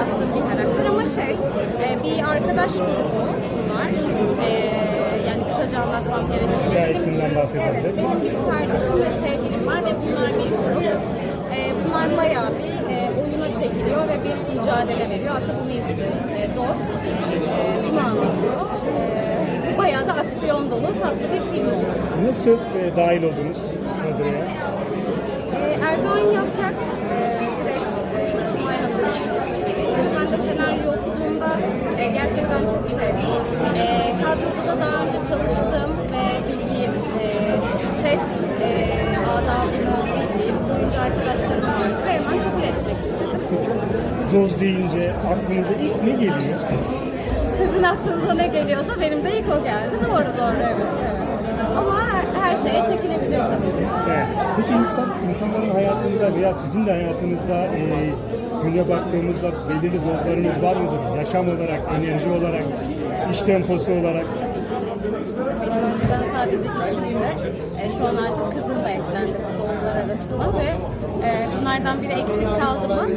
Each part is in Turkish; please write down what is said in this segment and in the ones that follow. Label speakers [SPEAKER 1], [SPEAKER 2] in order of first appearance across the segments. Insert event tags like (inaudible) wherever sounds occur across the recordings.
[SPEAKER 1] kattığım bir karakter ama şey e, bir arkadaş grubu bunlar. E, yani kısaca anlatmam gerekirse.
[SPEAKER 2] Hikayesinden bahsedersek.
[SPEAKER 1] Evet, benim bir kardeşim ve sevgilim var ve bunlar bir grup. E, bunlar bayağı bir e, oyuna çekiliyor ve bir mücadele veriyor. Aslında bunu izleyeceğiz. E, DOS e, bunu anlatıyor. E, bayağı da aksiyon dolu tatlı bir film oldu.
[SPEAKER 2] Nasıl e, dahil oldunuz?
[SPEAKER 1] Ee, Erdoğan Yaprak e, direkt e, Cumay Hanım'la iletişime geçti. Ben de senaryo okuduğumda e, gerçekten çok sevdim. E, kadroda da çalıştığım ve bildiğim e, set e, adabını bildiğim oyuncu arkadaşlarım vardı ve hemen kabul etmek istedim.
[SPEAKER 2] Doz deyince aklınıza ilk ne geliyor?
[SPEAKER 1] Sizin aklınıza ne geliyorsa benim de ilk o geldi. Doğru doğru evet. evet. Ama her, her şeye çekilebilir tabii.
[SPEAKER 2] Evet. Peki insan, insanların hayatında veya sizin de hayatınızda e, güne baktığımızda belirli dozlarınız var mıdır? Yaşam olarak, enerji olarak, iş temposu olarak.
[SPEAKER 1] Benim önceden sadece işimdi. E, şu an artık kızım da eklendi bu dozlar arasına ve e, bunlardan biri eksik kaldı mı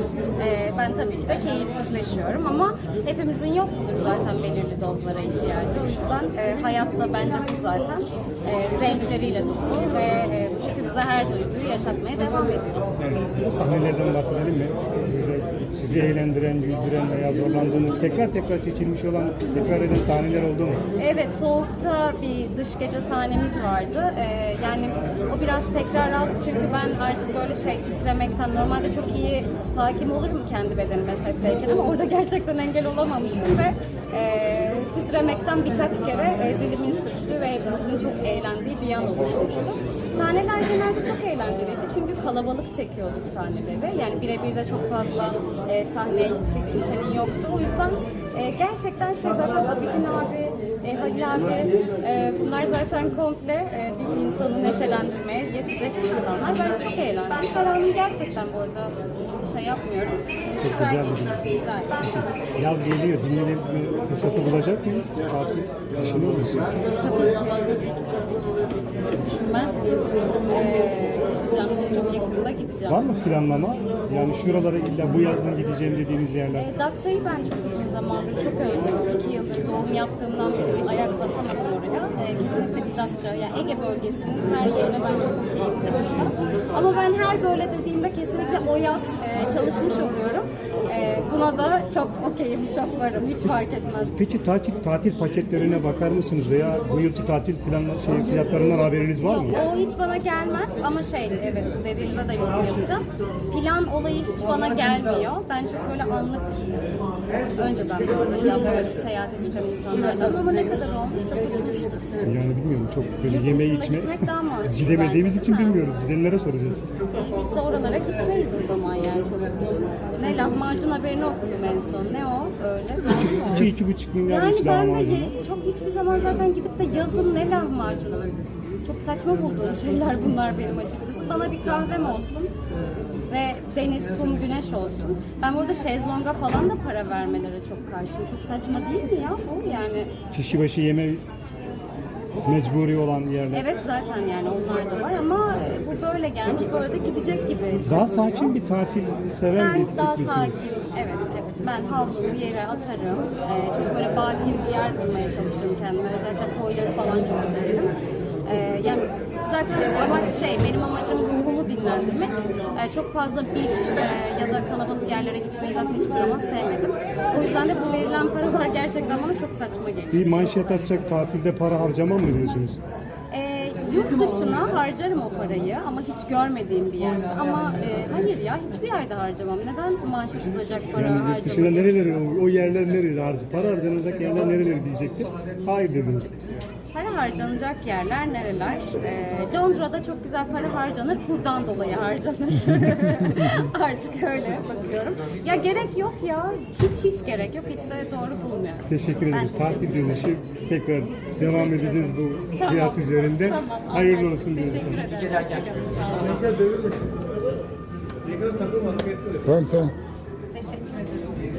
[SPEAKER 1] e, ben tabii ki de keyifsizleşiyorum ama hepimizin yok mudur zaten belirli dozlara ihtiyacı. O yüzden e, hayatta bence bu zaten e, renkleriyle dolu ve e, hepimize her duyguyu yaşatmaya devam ediyor.
[SPEAKER 2] Yani sahnelerden bahsedelim mi? Sizi eğlendiren, güldüren veya zorlandığınız, tekrar tekrar çekilmiş olan, tekrar eden sahneler oldu mu?
[SPEAKER 1] Evet, soğukta bir dış gece sahnemiz vardı. Ee, yani o biraz tekrar aldık çünkü ben artık böyle şey titremekten normalde çok iyi hakim olurum kendi bedenime setteyken ama orada gerçekten engel olamamıştım ve e, titremekten birkaç kere e, dilimin sürçtüğü ve hepimizin çok eğlendiği bir an oluşmuştu. Sahneler genelde çok eğlenceliydi çünkü kalabalık çekiyorduk sahneleri. Yani birebir de çok fazla e, sahne kimsenin yoktu. O yüzden e, gerçekten şey zaten Abidin abi, e, Halil abi e, bunlar zaten komple e, bir insanı neşelendirmeye yetecek insanlar. Ben çok eğlendim. Her anı gerçekten bu arada şey yapmıyorum. Güzel
[SPEAKER 2] güzel bir
[SPEAKER 1] geçti. Güzel.
[SPEAKER 2] Yaz geliyor, dinlenme fırsatı bulacak mıyız? Tatil düşünüyor musunuz?
[SPEAKER 1] Tabii ki, tabii ki, tabii ki. Düşünmez miyim? Ee, gideceğim, çok yakında gideceğim.
[SPEAKER 2] Var mı planlama? Yani şuralara illa bu yazın gideceğim dediğiniz yerler.
[SPEAKER 1] E, Datça'yı ben çok uzun zamandır çok özledim. Yaptığımdan beri bir ayak basamadım oraya. E, kesinlikle bir Datça. Yani Ege bölgesinin her yerine ben çok okeyim. Ama ben her böyle dediğimde kesinlikle o yaz çalışmış oluyorum. E, buna da çok okeyim, çok varım. Hiç fark etmez.
[SPEAKER 2] Peki tatil tatil paketlerine bakar mısınız veya bu yılki tatil planla şey fiyatlarından haberiniz var mı?
[SPEAKER 1] Yok, o hiç bana gelmez ama şey evet dediğinize de yorum yapacağım. Plan olayı hiç bana gelmiyor. Ben çok böyle anlık önceden yapıp seyahate çıkan insanlardan ama ne kadar olmuş çok uçmuştur.
[SPEAKER 2] Yani bilmiyorum çok böyle
[SPEAKER 1] Yurt
[SPEAKER 2] yeme
[SPEAKER 1] dışına
[SPEAKER 2] içme.
[SPEAKER 1] gitmek daha (laughs) mantıklı
[SPEAKER 2] Biz gidemediğimiz
[SPEAKER 1] bence,
[SPEAKER 2] için
[SPEAKER 1] değil mi?
[SPEAKER 2] bilmiyoruz. Gidenlere soracağız.
[SPEAKER 1] E, Biz de oralara gitmeyiz o zaman yani. Ne lahmacun haberini okudum en son. Ne o? Öyle değil mi?
[SPEAKER 2] 2 iki buçuk milyar
[SPEAKER 1] Yani
[SPEAKER 2] iş
[SPEAKER 1] ben de çok hiçbir zaman zaten gidip de yazın ne lahmacunu çok saçma bulduğum şeyler bunlar benim açıkçası. Bana bir kahvem olsun ve deniz, kum, güneş olsun. Ben burada şezlonga falan da para vermelere çok karşıyım. Çok saçma değil mi ya bu yani?
[SPEAKER 2] Kişi başı yeme mecburi olan yerler.
[SPEAKER 1] Evet zaten yani onlar da var ama bu böyle gelmiş böyle de gidecek gibi.
[SPEAKER 2] Daha sakin bir tatil seven bir
[SPEAKER 1] Ben daha
[SPEAKER 2] tip misiniz?
[SPEAKER 1] sakin, evet evet. Ben havlumu yere atarım. Ee, çok böyle bakir bir yer bulmaya çalışırım kendime. Özellikle koyları falan çok severim. Ee, yani zaten amaç şey, benim amacım ruhumu dinlendirmek. Ee, çok fazla beach e, ya da kalabalık yerlere gitmeyi zaten hiçbir zaman sevmedim. O yüzden de bu verilen paralar (laughs) gerçekten bana çok saçma geliyor.
[SPEAKER 2] Bir manşet atacak tatilde para harcamam mı diyorsunuz?
[SPEAKER 1] Yurt dışına harcarım o parayı ama hiç görmediğim bir yerse. Ama e, hayır ya hiçbir yerde harcamam. Neden maaş atılacak para
[SPEAKER 2] Yani yurt dışına nereleri, o, yerler nereleri harcı? Para harcanacak yerler nereleri diyecektir. Hayır dediniz.
[SPEAKER 1] Para harcanacak yerler nereler? Ee, Londra'da çok güzel para harcanır, kurdan dolayı harcanır. (laughs) Artık öyle bakıyorum. Ya gerek yok ya, hiç hiç gerek yok, hiç de doğru bulmuyorum.
[SPEAKER 2] Teşekkür ederiz. Tatil dönüşü tekrar devam edeceğiz bu
[SPEAKER 1] Tamam.
[SPEAKER 2] fiyat üzerinde.
[SPEAKER 1] Tamam,
[SPEAKER 2] Hayırlı olsun diyoruz.
[SPEAKER 1] Teşekkür ederim. Hoşçakalın.
[SPEAKER 3] Tamam tamam.